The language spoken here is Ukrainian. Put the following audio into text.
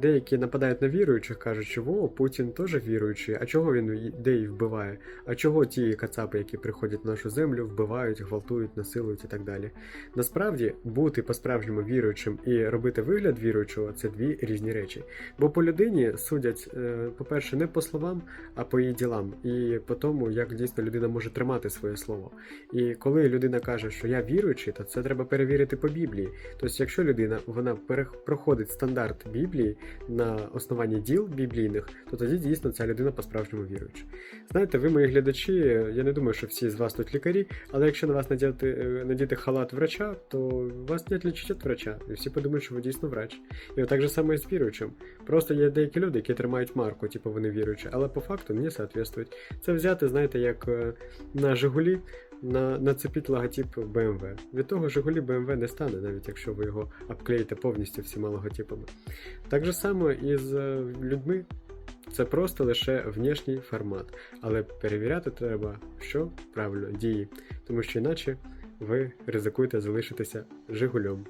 деякі нападають на віруючих, кажуть, що во, Путін теж віруючий, а чого він ідеї вбиває? А чого ті кацапи, які приходять на нашу землю, вбивають, гвалтують, насилують і так далі? Насправді, бути по-справжньому віруючим і робити вигляд віруючого це дві різні речі. Бо по людині судять, е, по-перше, не по словам, а по її ділам, і по тому, як дійсно людина може тримати своє слово. І коли людина каже, що я віруючий, то це треба перевірити по Біблії. Тобто, якщо людина вона проходить стандарт Біблії на основанні діл біблійних, то тоді дійсно ця людина по-справжньому віруюча. Знаєте, ви, мої глядачі, я не думаю, що всі з вас тут лікарі, але якщо на вас надіти, е, надіти халат врача, то вас не відлічить від врача, і всі подумають, що ви дійсно врач. І так же само і з віруючим. Просто є деякі люди, які тримають марку, типу вони віруючі, але по факту не соответствують. Це взяти, знаєте, як е, на Жигулі на, нацепіть логотип BMW. Від того Жигулі BMW не стане, навіть якщо ви його обклеїте повністю всіма логотипами. Так же само і з е, людьми. Це просто лише внешній формат, але перевіряти треба, що правильно дії, тому що іначе ви ризикуєте залишитися Жигулем.